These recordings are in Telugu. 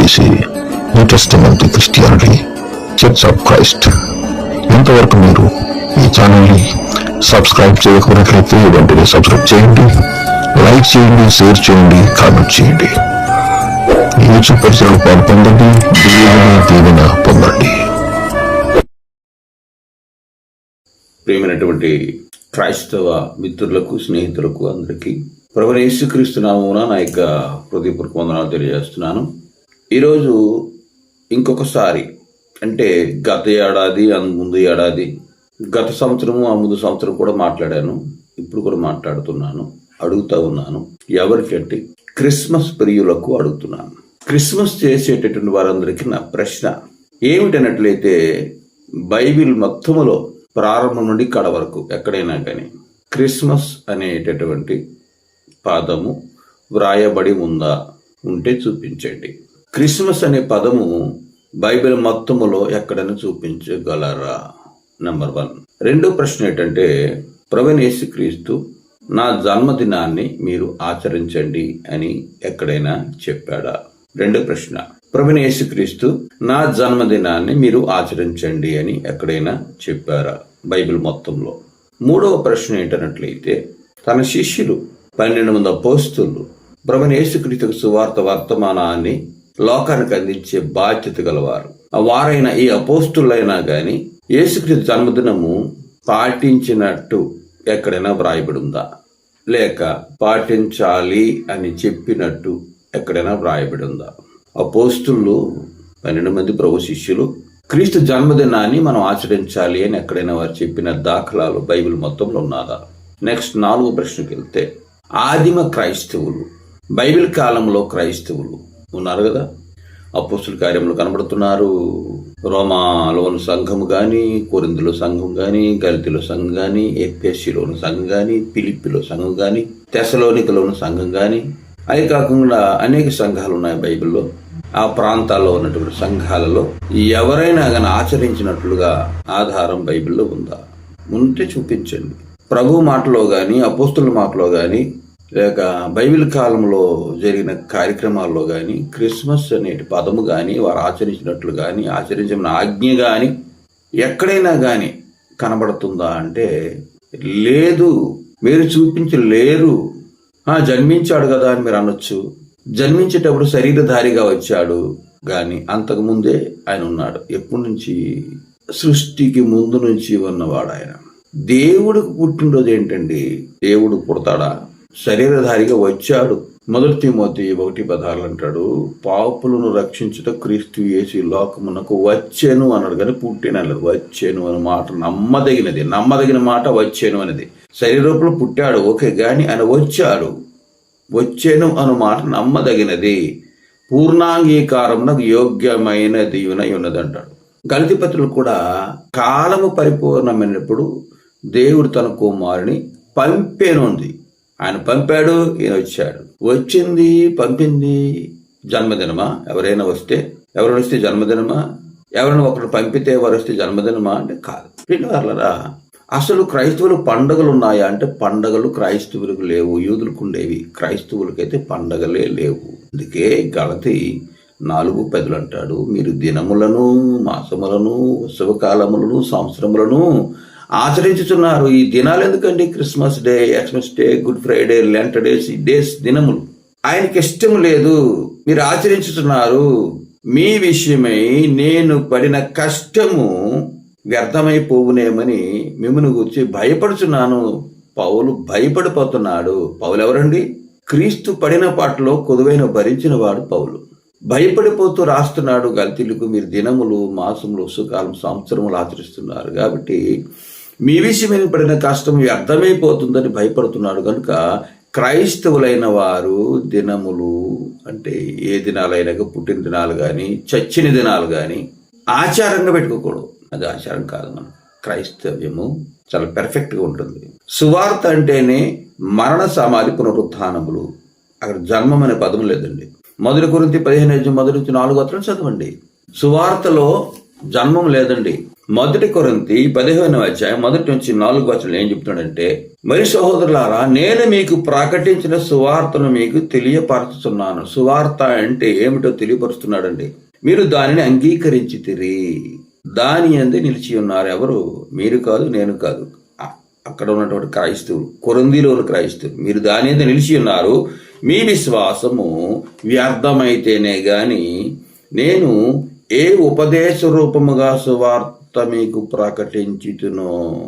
TC New Testament Christianity church of Christ ఇంతవరకు మీరు ఈ ఛానల్ని సబ్స్క్రైబ్ చేయకపోయినట్లయితే వెంటనే సబ్స్క్రైబ్ చేయండి లైక్ చేయండి షేర్ చేయండి కామెంట్ చేయండి. యూట్యూబ్ పరిచయాలు పాల్పొందండి దీవెన దీవెన పొందండి. ప్రియమైనటువంటి క్రైస్తవ మిత్రులకు స్నేహితులకు అందరికీ ప్రభు యేసుక్రీస్తు నామమున నా యొక్క హృదయపూర్వక వందనాలు తెలియజేస్తున్నాను. ఈరోజు ఇంకొకసారి అంటే గత ఏడాది ముందు ఏడాది గత సంవత్సరము ఆ ముందు సంవత్సరం కూడా మాట్లాడాను. ఇప్పుడు కూడా మాట్లాడుతున్నాను. అడుగుతా ఉన్నాను. ఎవరికంటే క్రిస్మస్ ప్రియులకు అడుగుతున్నాను. క్రిస్మస్ చేసేటటువంటి వారందరికీ నా ప్రశ్న. ఏమిటనట్లయితే బైబిల్ మొత్తములో ప్రారంభం నుండి కడ వరకు ఎక్కడైనా కానీ క్రిస్మస్ అనేటటువంటి పాదము వ్రాయబడి ఉందా? ఉంటే చూపించండి. క్రిస్మస్ అనే పదము బైబిల్ మొత్తములో ఎక్కడైనా చూపించగలరా? నెంబర్ వన్ రెండో ప్రశ్న ఏంటంటే ప్రవీణ్ క్రీస్తు నా జన్మదినాన్ని మీరు ఆచరించండి అని ఎక్కడైనా చెప్పాడా? రెండో ప్రశ్న ప్రవీణ్ క్రీస్తు నా జన్మదినాన్ని మీరు ఆచరించండి అని ఎక్కడైనా చెప్పారా? బైబిల్ మొత్తంలో. మూడవ ప్రశ్న ఏంటన్నట్లయితే తన శిష్యులు పన్నెండు మంది అపోస్తులు ప్రవీణ్ యేసుక్రీస్తుకు సువార్త వర్తమానాన్ని లోకానికి అందించే బాధ్యత గలవారు. ఆ వారైన ఈ అపోస్తులైనా గాని యేసుక్రీస్తు జన్మదినము పాటించినట్టు ఎక్కడైనా వ్రాయబడిందా? లేక పాటించాలి అని చెప్పినట్టు ఎక్కడైనా వ్రాయబడి ఉందా అపోస్తులు పన్నెండు మంది ప్రభు శిష్యులు క్రీస్తు జన్మదినాన్ని మనం ఆచరించాలి అని ఎక్కడైనా వారు చెప్పిన దాఖలాలు బైబిల్ మొత్తంలో ఉన్నదా? నెక్స్ట్ నాలుగు ప్రశ్నకి వెళ్తే ఆదిమ క్రైస్తవులు బైబిల్ కాలంలో క్రైస్తవులు ఉన్నారు కదా? అపోస్తుల కార్యములు కనబడుతున్నారు. రోమాలోని సంఘము కానీ కొరిందులో సంఘం కానీ గలితిలో సంఘం కానీ ఎఫ్ఎస్సిలోని సంఘం కానీ పిలిపిలో సంఘం కానీ తెసలోనికలోని సంఘం కానీ అవి కాకుండా అనేక సంఘాలు ఉన్నాయి బైబిల్లో. ఆ ప్రాంతాల్లో ఉన్నటువంటి సంఘాలలో ఎవరైనా కానీ ఆచరించినట్లుగా ఆధారం బైబిల్లో ఉందా? ఉంటే చూపించండి. ప్రభు మాటలో కానీ అపోస్తుల మాటలో కానీ లేక బైబిల్ కాలంలో జరిగిన కార్యక్రమాల్లో కానీ క్రిస్మస్ అనేటి పదము కానీ వారు ఆచరించినట్లు కానీ ఆచరించిన ఆజ్ఞ కానీ ఎక్కడైనా కానీ కనబడుతుందా అంటే లేదు. మీరు చూపించలేరు. జన్మించాడు కదా అని మీరు అనొచ్చు. జన్మించేటప్పుడు శరీరధారిగా వచ్చాడు. కానీ అంతకుముందే ఆయన ఉన్నాడు. ఎప్పటి నుంచి? సృష్టికి ముందు నుంచి ఉన్నవాడు ఆయన. దేవుడికి పుట్టినరోజు ఏంటండి? దేవుడు పుడతాడా? శరీరధారిగా వచ్చాడు. మొదటి తిమోతి ఒకటి పదాలు అంటాడు పాపులను రక్షించుట క్రీస్తు వేసి లోకమునకు వచ్చాను అన్నాడు. కానీ పుట్టిన వచ్చేను వచ్చాను అనే మాట నమ్మదగినది. నమ్మదగిన మాట వచ్చాను అనేది శరీరంలో పుట్టాడు. ఓకే గాని ఆయన వచ్చాడు. వచ్చాను అను మాట నమ్మదగినది. పూర్ణాంగీకారమునకు యోగ్యమైన దీవెన ఉన్నదంటాడు గలితి పత్రులు కూడా కాలము పరిపూర్ణమైనప్పుడు దేవుడు తన కుమారుని పంపేనుంది ఆయన పంపాడు ఈయన వచ్చాడు. వచ్చింది పంపింది జన్మదినమా? ఎవరైనా వస్తే ఎవరైనా వస్తే జన్మదినమా? ఎవరైనా ఒకరు పంపితే వారు వస్తే జన్మదినమా అంటే కాదు. రెండు అసలు క్రైస్తవులు పండగలు ఉన్నాయా అంటే పండగలు క్రైస్తవులకు లేవు యూదులకు ఉండేవి. క్రైస్తవులకైతే పండగలే లేవు. అందుకే గలతి నాలుగు పెదలు అంటాడు. మీరు దినములను మాసములను ఉత్సవకాలములను సంవత్సరములను ఆచరించుతున్నారు ఈ దినాలు ఎందుకండి? Christmas day Xmas day Good Friday Lent days ఈ డేస్ దినములు. ఆయనకి ఇష్టం లేదు. మీరు ఆచరించుతున్నారు మీ విషయమై నేను పడిన కష్టము వ్యర్థమైపోవునేమని మిమ్మల్ని గురించి భయపడుచున్నాను. పౌలు భయపడిపోతున్నాడు. పౌలు ఎవరండి క్రీస్తు పడిన పాటలో కొదువైన భరించిన వాడు పౌలు. భయపడిపోతూ రాస్తున్నాడు. గల్తీలకు మీరు దినములు మాసములు సుకాలం సంవత్సరములు ఆచరిస్తున్నారు. కాబట్టి మీ విషయమైన పడిన కష్టం వ్యర్థమైపోతుందని భయపడుతున్నాడు కనుక క్రైస్తవులైన వారు దినములు అంటే ఏ దినాలైనా పుట్టిన దినాలు కానీ చచ్చిన దినాలు కానీ ఆచారంగా పెట్టుకోకూడదు. అది ఆచారం కాదు మనం. క్రైస్తవ్యము చాలా పెర్ఫెక్ట్గా ఉంటుంది. సువార్త అంటేనే మరణ సమాధి పునరుత్నములు. అక్కడ జన్మం అనే పదం లేదండి. మొదటి గురించి పదిహేను మొదటి నుంచి నాలుగు అతను చదవండి. సువార్తలో జన్మం లేదండి. మొదటి కొరింతి పదిహేను అధ్యాయం మొదటి నుంచి నాలుగు వచనం ఏం చెప్తున్నాడంటే మరి సహోదరులారా నేను మీకు ప్రకటించిన సువార్తను మీకు తెలియపరుస్తున్నాను. సువార్త అంటే ఏమిటో తెలియపరుస్తున్నాడండి. మీరు దానిని అంగీకరించి తిరి. దాని అంది నిలిచి ఉన్నారు ఎవరు? మీరు కాదు నేను కాదు. అక్కడ ఉన్నటువంటి క్రైస్తవులు కొరందిలోని క్రైస్తవులు మీరు దాని అందే నిలిచి ఉన్నారు. మీ విశ్వాసము వ్యర్థమైతేనే గాని నేను ఏ ఉపదేశ రూపముగా సువార్త మీకు ప్రకటించుతునో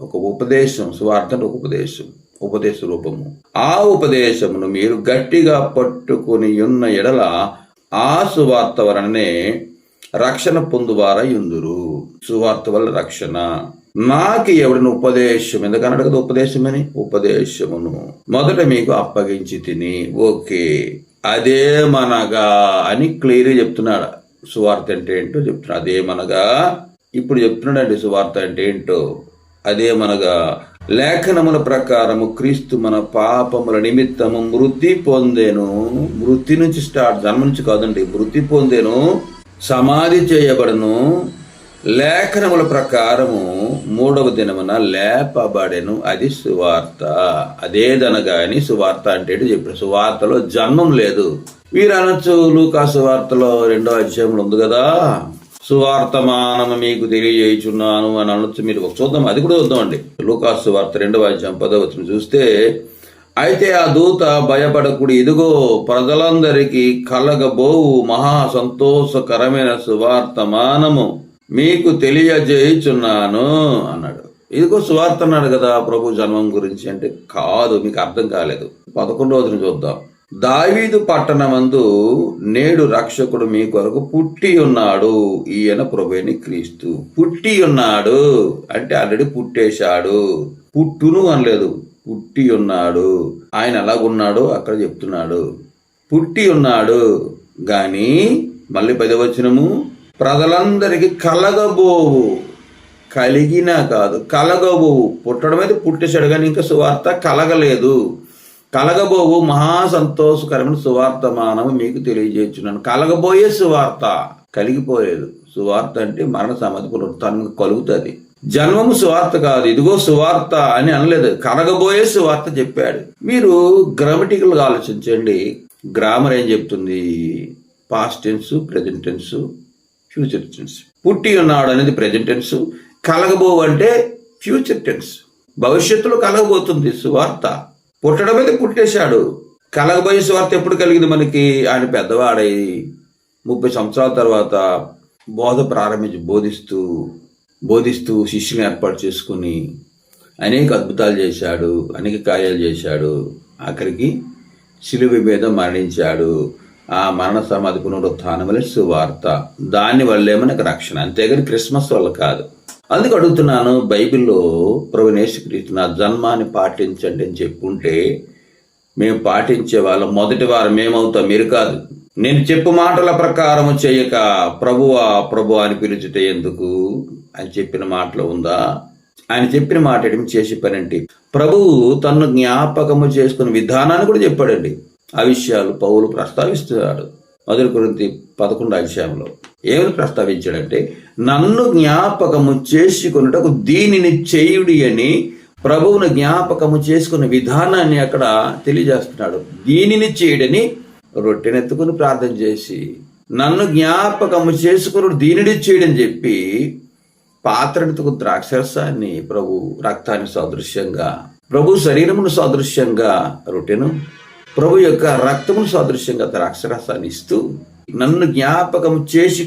ఒక ఉపదేశం సువార్త ఒక ఉపదేశం ఉపదేశ రూపము. ఆ ఉపదేశమును మీరు గట్టిగా పట్టుకుని ఉన్న ఎడల ఆ సువార్త వలననే రక్షణ పొందువారై ఎందురు సువార్త వల్ల రక్షణ. నాకు ఎవడిని ఉపదేశం? ఎందుకని అడగదు ఉపదేశమని ఉపదేశమును. మొదట మీకు అప్పగించి తిని ఓకే అదేమనగా అని క్లియర్ చెప్తున్నాడు. సువార్త అంటే ఏంటో చెప్తున్నాడు. అదేమనగా ఇప్పుడు చెప్తున్నాడండి సువార్త అంటే ఏంటో? అదేమనగా లేఖనముల ప్రకారము క్రీస్తు మన పాపముల నిమిత్తము మృతి పొందేను. మృతి నుంచి స్టార్ట్ జన్మ నుంచి కాదండి మృతి పొందేను సమాధి చేయబడను. లేఖనముల ప్రకారము మూడవ దినమున లేపబడెను అది సువార్త. అదేదనగా అని సువార్త అంటే ఏంటో చెప్పాడు. సువార్తలో జన్మం లేదు. మీరు అనొచ్చు లూకా సువార్తలో రెండో అధ్యాయంలో ఉంది కదా? సువార్తమానము మీకు తెలియజేయుచున్నాను అని అనొచ్చు. మీరు ఒక చూద్దాం అది కూడా చూద్దామండి. లూకా సువార్త రెండవ అధ్యాయం పదవచనం చూస్తే అయితే ఆ దూత భయపడకుడి ఇదిగో ప్రజలందరికీ కలగబోవు మహా సంతోషకరమైన సువార్తమానము మీకు తెలియజేయుచున్నాను అన్నాడు. ఇదిగో సువార్త అన్నాడు కదా ప్రభు జన్మం గురించి అంటే కాదు మీకు అర్థం కాలేదు. పదకొండు రోజున చూద్దాం. దావీదు పట్టణమందు నేడు రక్షకుడు మీ కొరకు పుట్టి ఉన్నాడు. ఈయన ప్రభుని క్రీస్తు. పుట్టి ఉన్నాడు అంటే ఆల్రెడీ పుట్టేశాడు. పుట్టును అనలేదు పుట్టి ఉన్నాడు. ఆయన ఎలాగున్నాడో అక్కడ చెప్తున్నాడు. పుట్టి ఉన్నాడు. గాని మళ్ళీ పదవచనము ప్రజలందరికీ కలగబోవు. కలిగినా కాదు కలగబోవు. పుట్టడం అయితే పుట్టేశాడు కానీ ఇంకా సువార్త కలగలేదు. కలగబోవు మహాసంతోషకరమైన సువార్తమానము మీకు తెలియజేస్తున్నాను కలగబోయే సువార్త కలిగిపోలేదు. సువార్త అంటే మరణ సమాధి పునరుత్థానం కలుగుతుంది. జన్మము సువార్త కాదు. ఇదిగో సువార్త అని అనలేదు. కలగబోయే సువార్త చెప్పాడు. మీరు గ్రామటికల్గా ఆలోచించండి. గ్రామర్ ఏం చెప్తుంది? Past tense present tense future tense పుట్టి ఉన్నాడు అనేది ప్రెజెంట్ టెన్స్ కలగబో అంటే ఫ్యూచర్ టెన్స్ భవిష్యత్తులో కలగబోతుంది సువార్త. పుట్టడం మీద పుట్టేశాడు? కలగబోయే స్వార్థ ఎప్పుడు కలిగింది మనకి? ఆయన పెద్దవాడై ముప్పై సంవత్సరాల తర్వాత బోధ ప్రారంభించి బోధిస్తూ బోధిస్తూ శిష్యుని ఏర్పాటు చేసుకుని అనేక అద్భుతాలు చేశాడు అనేక కార్యాలు చేశాడు. ఆఖరికి శిలువి మీద మరణించాడు. ఆ మరణ సమాధి పునరుత్థానం వల్ల సువార్త. దాని వల్లే మనకు రక్షణ. అంతేగాని క్రిస్మస్ వల్ల కాదు. అందుకు అడుగుతున్నాను బైబిల్లో ప్రభు నా జన్మాన్ని పాటించండి అని చెప్పుంటే మేము పాటించే వాళ్ళం మొదటి వారం మేమవుతాం మీరు కాదు. నేను చెప్పు మాటల ప్రకారము చేయక ప్రభువా ప్రభు అని పిలుచుట ఎందుకు? అని చెప్పిన మాటలో ఉందా? ఆయన చెప్పిన మాట ఏమి చేసి పని ప్రభువు తను జ్ఞాపకము చేసుకున్న విధానాన్ని కూడా చెప్పాడండి. ఆ విషయాలు పౌలు ప్రస్తావిస్తున్నాడు. మొదటి గురించి పదకొండు అధ్యాయంలో. ఏమని ప్రస్తావించాడంటే నన్ను జ్ఞాపకము చేసుకున్నటకు దీనిని చేయుడి అని ప్రభువును జ్ఞాపకము చేసుకున్న విధానాన్ని అక్కడ తెలియజేస్తున్నాడు. దీనిని చేయడని రొట్టెనెత్తుకుని ప్రార్థన చేసి నన్ను జ్ఞాపకము చేసుకుని దీనిని చేయడని చెప్పి పాత్రనెత్తుకు ద్రాక్షరసాన్ని ప్రభు రక్తాన్ని సదృశ్యంగా ప్రభు శరీరమును సదృశ్యంగా రొట్టెను ప్రభు యొక్క రక్తమును సదృశ్యంగా ద్రాక్షరసాన్ని ఇస్తూ నన్ను జ్ఞాపకం చేసి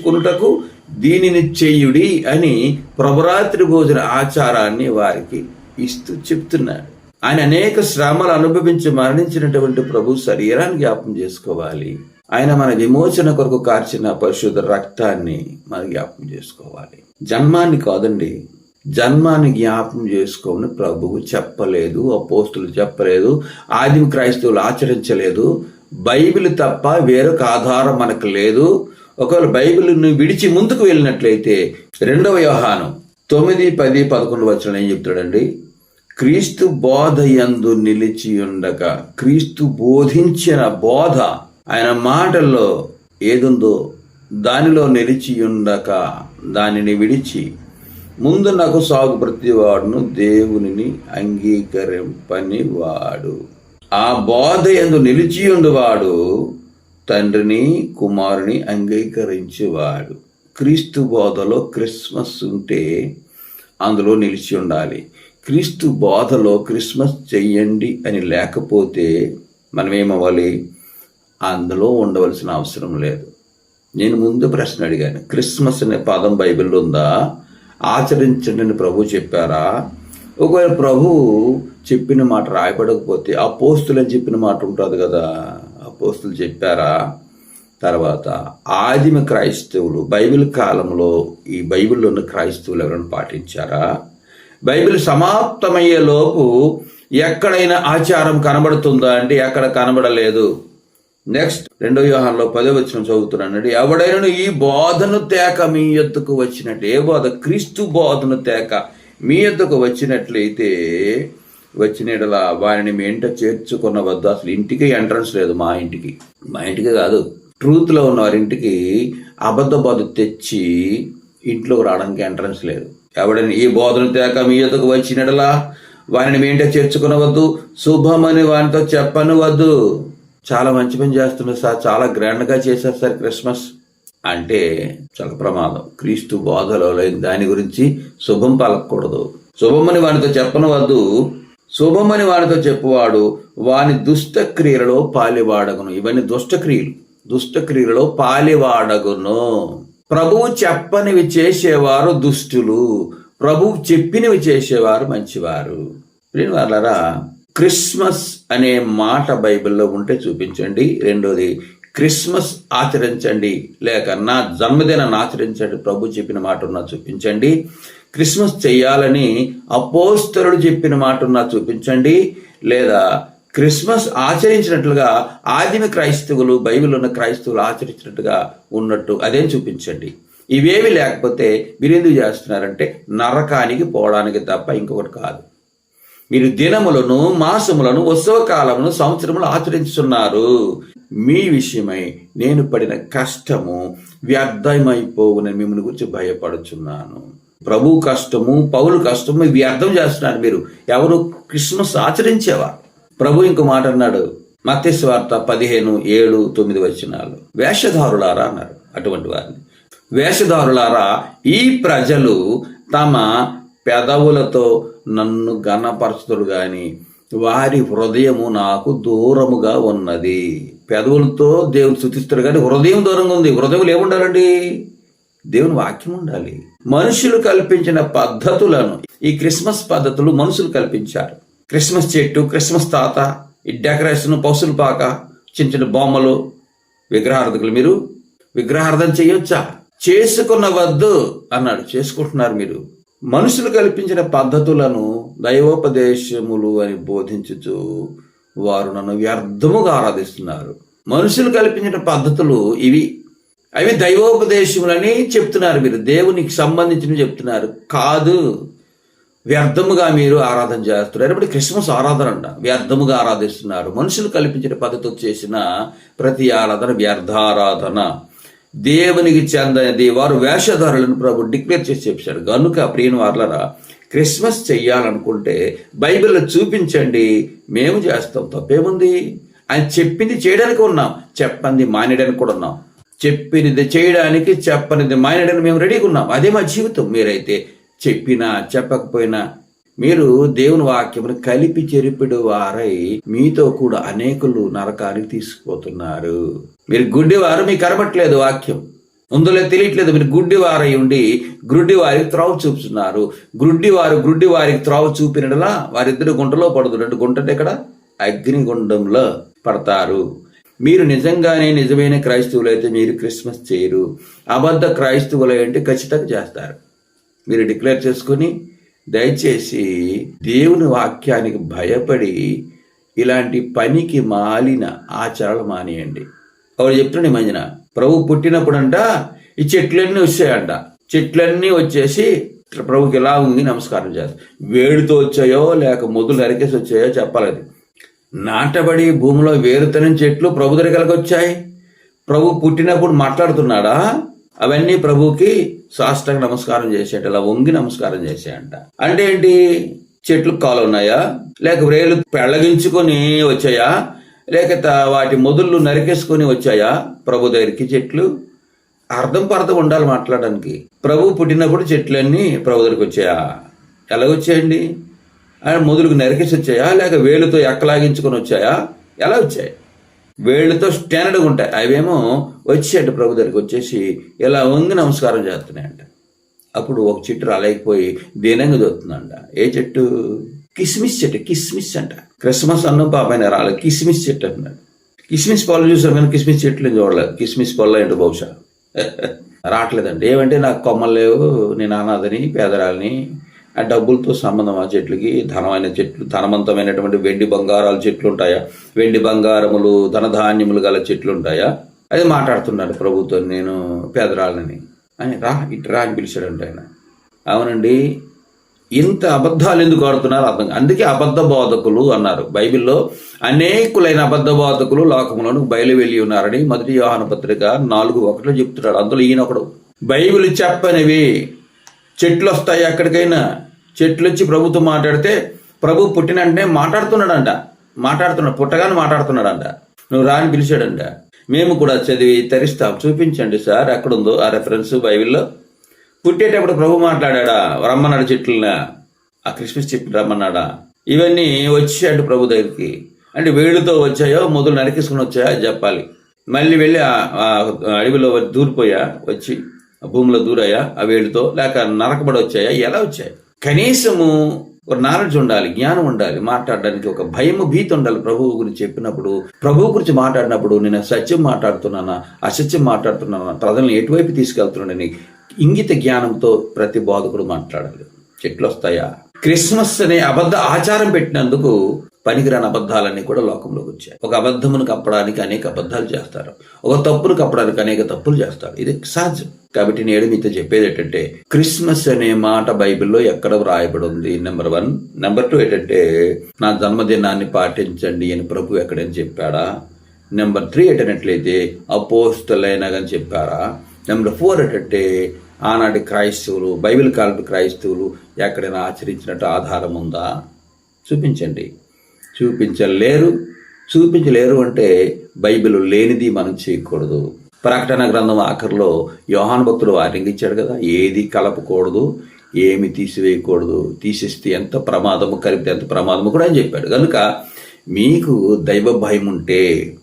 దీనిని చేయుడి అని ప్రభరాత్రి భోజన ఆచారాన్ని వారికి ఇస్తూ చెప్తున్నాడు. ఆయన అనేక శ్రమలు అనుభవించి మరణించినటువంటి ప్రభు శరీరాన్ని జ్ఞాపం చేసుకోవాలి. ఆయన మన విమోచన కొరకు కార్చిన పరిశుద్ధ రక్తాన్ని మనం జ్ఞాపం చేసుకోవాలి. జన్మాన్ని కాదండి జన్మాన్ని జ్ఞాపం చేసుకోమని ప్రభువు చెప్పలేదు అపోస్తులు చెప్పలేదు ఆదిమ క్రైస్తవులు ఆచరించలేదు బైబిల్ తప్ప వేరొక ఆధారం మనకు లేదు. ఒకవేళ బైబిల్ను విడిచి ముందుకు వెళ్ళినట్లయితే రెండవ వ్యవహానం తొమ్మిది పది పదకొండు వచ్చిన ఏం చెప్తాడండి? క్రీస్తు బోధ ఎందు నిలిచి ఉండక క్రీస్తు బోధించిన బోధ ఆయన మాటల్లో ఏదుందో దానిలో నిలిచి ఉండక దానిని విడిచి ముందు నాకు సాగు ప్రతివాడును దేవునిని అంగీకరింపని వాడు ఆ బోధ ఎందు నిలిచి వాడు తండ్రిని కుమారుని అంగీకరించేవాడు. క్రీస్తు బోధలో క్రిస్మస్ ఉంటే అందులో నిలిచి ఉండాలి. క్రీస్తు బోధలో క్రిస్మస్ చెయ్యండి అని లేకపోతే మనం ఏమవ్వాలి అందులో ఉండవలసిన అవసరం లేదు. నేను ముందు ప్రశ్న అడిగాను. క్రిస్మస్ అనే పదం బైబిల్లో ఉందా? ఆచరించండి అని ప్రభు చెప్పారా? ఒకవేళ ప్రభు చెప్పిన మాట రాయబడకపోతే ఆ పోస్తులు అని చెప్పిన మాట ఉంటుంది కదా. ఆ పోస్తులు చెప్పారా? తర్వాత ఆదిమ క్రైస్తవులు బైబిల్ కాలంలో ఈ బైబిల్లో ఉన్న క్రైస్తవులు ఎవరైనా పాటించారా? బైబిల్ సమాప్తమయ్యేలోపు ఎక్కడైనా ఆచారం కనబడుతుందా అంటే ఎక్కడ కనబడలేదు. నెక్స్ట్ రెండో వ్యూహంలో పదో వచ్చిన చదువుతున్నానండి. ఎవడైనా ఈ బోధను తేక మీ ఎత్తుకు వచ్చినట్టు ఏ బోధ? క్రీస్తు బోధను తేక మీ ఎద్దుకు వచ్చినట్లయితే వచ్చినట్లా వారిని మీ ఇంట చేర్చుకున్న వద్ద. అసలు ఇంటికి ఎంట్రన్స్ లేదు మా ఇంటికి. మా ఇంటికి కాదు. ట్రూత్లో ఉన్న వారింటికి అబద్ధ బోధ తెచ్చి ఇంట్లోకి రావడానికి ఎంట్రన్స్ లేదు. ఎవడని ఈ బోధన తేక మీ ఎదుకు వచ్చినడలా వారిని మీ ఇంట చేర్చుకునవద్దు శుభమని వారితో చెప్పనవద్దు చాలా మంచి పని చేస్తున్నారు సార్. చాలా గ్రాండ్గా చేశారు సార్ క్రిస్మస్. అంటే చాలా ప్రమాదం. క్రీస్తు బోధలో లేని దాని గురించి శుభం పలకూడదు శుభమని వానితో చెప్పనవద్దు శుభమని వానితో చెప్పువాడు వాని దుష్టక్రియలలో పాలివాడగును. ఇవన్నీ దుష్ట దుష్టక్రియలలో దుష్ట పాలివాడగును. ప్రభువు చెప్పనివి చేసేవారు దుష్టులు. ప్రభువు చెప్పినవి చేసేవారు మంచివారు. వాళ్ళరా క్రిస్మస్ అనే మాట బైబిల్లో ఉంటే చూపించండి. రెండోది క్రిస్మస్ ఆచరించండి. లేక నా జన్మదినాన్ని ఆచరించండి. ప్రభు చెప్పిన మాట ఉన్నా చూపించండి. క్రిస్మస్ చేయాలని అపోస్తరుడు చెప్పిన మాట ఉన్నా చూపించండి. లేదా క్రిస్మస్ ఆచరించినట్లుగా ఆదిమ క్రైస్తవులు బైబిల్ ఉన్న క్రైస్తవులు ఆచరించినట్టుగా ఉన్నట్టు అదేం చూపించండి. ఇవేవి లేకపోతే మీరు ఎందుకు చేస్తున్నారంటే నరకానికి పోవడానికి తప్ప ఇంకొకటి కాదు. మీరు దినములను మాసములను ఉత్సవ కాలమును సంవత్సరములు ఆచరించుతున్నారు మీ విషయమై నేను పడిన కష్టము వ్యర్థమైపోవునని మిమ్మల్ని గురించి భయపడుచున్నాను. ప్రభు కష్టము పౌలు కష్టము ఇవి అర్థం చేస్తున్నారు మీరు. ఎవరు క్రిస్మస్ ఆచరించేవారు? ప్రభు ఇంకో మాట అన్నాడు మత్స్యవార్త పదిహేను ఏడు తొమ్మిది వచ్చినాలు వేషధారులారా అన్నారు అటువంటి వారిని. వేషధారులారా ఈ ప్రజలు తమ పెదవులతో నన్ను గణపరచుతుడు గాని వారి హృదయము నాకు దూరముగా ఉన్నది. పెదవులతో దేవుడు స్థుతిస్తారు కానీ హృదయం దూరంగా ఉంది. హృదయం ఏముండాలండి? దేవుని వాక్యం ఉండాలి. మనుషులు కల్పించిన పద్ధతులను ఈ క్రిస్మస్ పద్ధతులు మనుషులు కల్పించారు. క్రిస్మస్ చెట్టు క్రిస్మస్ తాత ఈ డెకరేషన్ పౌసులు పాక చిన్న చిన్న బొమ్మలు విగ్రహార్థకులు మీరు విగ్రహార్థం చేయొచ్చా? చేసుకున్న వద్దు అన్నాడు. చేసుకుంటున్నారు మీరు. మనుషులు కల్పించిన పద్ధతులను దైవోపదేశములు అని బోధించుచు వారు నన్ను వ్యర్థముగా ఆరాధిస్తున్నారు. మనుషులు కల్పించిన పద్ధతులు ఇవి. అవి దైవోపదేశములని చెప్తున్నారు మీరు. దేవునికి సంబంధించినవి చెప్తున్నారు. కాదు. వ్యర్థముగా మీరు ఆరాధన చేస్తున్నారు. ఇప్పుడు క్రిస్మస్ ఆరాధన అంట. వ్యర్థముగా ఆరాధిస్తున్నారు. మనుషులు కల్పించిన పద్ధతి చేసిన ప్రతి ఆరాధన వ్యర్థారాధన. దేవునికి చెందనిది వారు వేషధారులను ప్రభు డిక్లేర్ చేసి చెప్పాడు. గనుక ప్రియని వార్లరా క్రిస్మస్ చెయ్యాలనుకుంటే బైబిల్లో చూపించండి. మేము చేస్తాం. తప్పేముంది? ఆయన చెప్పింది చేయడానికి ఉన్నాం. చెప్పంది మానేయడానికి కూడా ఉన్నాం. చెప్పినది చేయడానికి చెప్పనిది మానేయడానికి మేము రెడీగా ఉన్నాం. అదే మా జీవితం. మీరైతే చెప్పినా చెప్పకపోయినా మీరు దేవుని వాక్యమును కలిపి చెరిపిడు వారై మీతో కూడా అనేకులు నరకానికి తీసుకుపోతున్నారు. మీరు గుడ్డివారు మీకు కనబట్లేదు వాక్యం. ముందులో తెలియట్లేదు మీరు గుడ్డివారై ఉండి గుడ్డి వారికి త్రోవ చూపుతున్నారు. గుడ్డి వారు గుడ్డి వారికి త్రావ చూపినలా వారిద్దరు గుంటలో పడుతున్నట్టు గుంటంటే ఇక్కడ అగ్నిగుండంలో పడతారు. మీరు నిజంగానే నిజమైన క్రైస్తవులు అయితే మీరు క్రిస్మస్ చేయరు. అబద్ధ క్రైస్తవులు అంటే ఖచ్చితంగా చేస్తారు. మీరు డిక్లేర్ చేసుకుని దయచేసి దేవుని వాక్యానికి భయపడి ఇలాంటి పనికి మాలిన ఆచారాలు మానేయండి. ఎవరు చెప్తున్నాడు ఈ మధ్యన ప్రభు పుట్టినప్పుడంట ఈ చెట్లన్నీ వచ్చాయంట. చెట్లన్నీ వచ్చేసి ప్రభుకి ఎలా ఉంది నమస్కారం చేస్తారు. వేడితో వచ్చాయో లేక మొదలు నరికేసి వచ్చాయో చెప్పాలి నాటబడి భూమిలో వేరుతనం చెట్లు ప్రభు దగ్గరికి వచ్చాయి ప్రభు పుట్టినప్పుడు మాట్లాడుతున్నాడా? అవన్నీ ప్రభుకి సాష్టాంగ నమస్కారం చేసేట ఇలా వంగి నమస్కారం చేసేయంట. అంటే ఏంటి? చెట్లు కాలు ఉన్నాయా లేక వ్రేలు పెళ్ళగించుకొని వచ్చాయా? లేక వాటి మొదళ్ళు నరికేసుకొని వచ్చాయా? ప్రభు దగ్గరికి చెట్లు? అర్థం పర్థం ఉండాలి మాట్లాడడానికి. ప్రభు పుట్టినప్పుడు చెట్లన్నీ ప్రభు దగ్గరికి వచ్చాయా? ఎలాగొచ్చాయండి? ఆయన మొదలుకు నరికేసి వచ్చాయా? లేక వేలుతో ఎక్కలాగించుకొని వచ్చాయా? ఎలా వచ్చాయి? వేళ్ళతో స్టాండర్డ్గా ఉంటాయి. అవేమో వచ్చాయంట ప్రభు దగ్గరికి వచ్చేసి ఇలా వంగి నమస్కారం చేస్తున్నాయంట. అప్పుడు ఒక చెట్టు రాలేకపోయి దీనంగా దొరుకుతుందంట. ఏ చెట్టు? కిస్మిస్ చెట్టు కిస్మిస్ అంట. క్రిస్మస్ అన్నం పాపైన రాలేదు. కిస్మిస్ చెట్టు అన్నాడు కిస్మిస్ పళ్ళు చూసాం కానీ కిస్మిస్ చెట్లు చూడలేదు. కిస్మిస్ పళ్ళు ఏంటో బహుశా? రావట్లేదండి. ఏమంటే నాకు కొమ్మలు లేవు నేను అనాథని పేదరాలని ఆ డబ్బులతో సంబంధం. ఆ చెట్లకి ధనమైన చెట్లు ధనవంతమైనటువంటి వెండి బంగారాల చెట్లు ఉంటాయా వెండి బంగారములు ధనధాన్యములు గల చెట్లు ఉంటాయా అది మాట్లాడుతున్నాడు ప్రభుత్వం నేను పేదరాలని అని రా ఇటు రా అని పిలిచాడంట ఆయన. అవునండి ఇంత అబద్ధాలు ఎందుకు ఆడుతున్నారు? అర్థం అందుకే అబద్ధ బోధకులు అన్నారు. బైబిల్లో అనేకులైన అబద్ధ బోధకులు లోకములను బయలు వెళ్ళి ఉన్నారని మొదటి యోహాన పత్రిక నాలుగు ఒకటిలో చెప్తున్నాడు. అందులో ఈయన ఒకడు బైబిల్ చెప్పనివి చెట్లు వస్తాయి ఎక్కడికైనా. చెట్లు వచ్చి ప్రభుతో మాట్లాడితే ప్రభు పుట్టిన వెంటనే మాట్లాడుతున్నాడంట. మాట్లాడుతున్నాడు. పుట్టగానే మాట్లాడుతున్నాడంట. నువ్వు రాని పిలిచాడంట. మేము కూడా చదివి తరిస్తాం. చూపించండి సార్. ఎక్కడుందో ఆ రెఫరెన్స్ బైబిల్లో. పుట్టేటప్పుడు ప్రభు మాట్లాడా రమ్మన్నాడు చెట్లన. ఆ క్రిస్మస్ చెట్లు రమ్మన్నాడా? ఇవన్నీ వచ్చాడు ప్రభు దగ్గరికి. అంటే వేడితో వచ్చాయో మొదలు నరికేసుకుని వచ్చాయో అది చెప్పాలి. మళ్ళీ వెళ్ళి ఆ- అడవిలో దూరిపోయా వచ్చి భూమిలో దూరాయా ఆ వేడితో లేక నరకబడి వచ్చాయా ఎలా వచ్చాయి? కనీసము ఒక నాలెడ్జ్ ఉండాలి జ్ఞానం ఉండాలి మాట్లాడడానికి ఒక భయం భీతి ఉండాలి ప్రభువు గురించి చెప్పినప్పుడు. ప్రభువు గురించి మాట్లాడినప్పుడు నేను సత్యం మాట్లాడుతున్నానా అసత్యం మాట్లాడుతున్నానా ప్రజలను ఎటువైపు తీసుకెళ్తున్నానని ఇంగిత జ్ఞానంతో ప్రతి బోధకుడు మాట్లాడాలి. చెట్లు వస్తాయా క్రిస్మస్ అనే అబద్ధ ఆచారం పెట్టినందుకు పనికిరాని అబద్ధాలన్నీ కూడా లోకంలోకి వచ్చాయి. ఒక అబద్ధమును కప్పడానికి అనేక అబద్ధాలు చేస్తారు. ఒక తప్పును కప్పడానికి అనేక తప్పులు చేస్తారు. ఇది సహజం. కాబట్టి నేడు మీతో చెప్పేది ఏంటంటే క్రిస్మస్ అనే మాట బైబిల్లో ఎక్కడ వ్రాయబడి ఉంది? నెంబర్ వన్ నెంబర్ టూ ఏంటంటే నా జన్మదినాన్ని పాటించండి అని ప్రభు ఎక్కడని చెప్పాడా? నెంబర్ త్రీ ఏంటనట్లయితే అపోస్తులైన కానీ చెప్పారా? నెంబర్ ఫోర్ ఏంటంటే ఆనాటి క్రైస్తవులు బైబిల్ కాలపు క్రైస్తవులు ఎక్కడైనా ఆచరించినట్టు ఆధారం ఉందా? చూపించండి. చూపించలేరు. చూపించలేరు అంటే బైబిల్ లేనిది మనం చేయకూడదు. ప్రకటన గ్రంథం ఆఖరిలో యోహాన్ భక్తుడు వార్నింగ్ ఇచ్చాడు కదా ఏది కలపకూడదు ఏమి తీసివేయకూడదు తీసేస్తే ఎంత ప్రమాదము కలిపితే ఎంత ప్రమాదము కూడా అని చెప్పాడు. కనుక మీకు దైవ భయం ఉంటే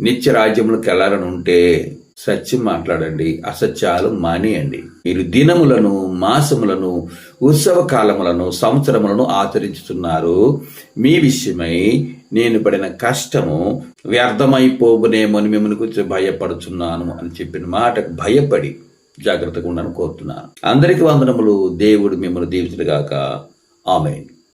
నిత్య రాజ్యములకు వెళ్ళాలని ఉంటే సత్యం మాట్లాడండి అసత్యాలు మానేయండి. మీరు దినములను మాసములను ఉత్సవ కాలములను సంవత్సరములను ఆచరించుతున్నారు. మీ విషయమై నేను పడిన కష్టము వ్యర్థమైపోవునేమో అని మిమ్మల్ని గురించి భయపడుచున్నాను అని చెప్పిన మాటకు భయపడి జాగ్రత్తగా ఉండని కోరుతున్నాను. అందరికీ వందనములు. దేవుడు మిమ్మల్ని దీవించడుగాక ఆమె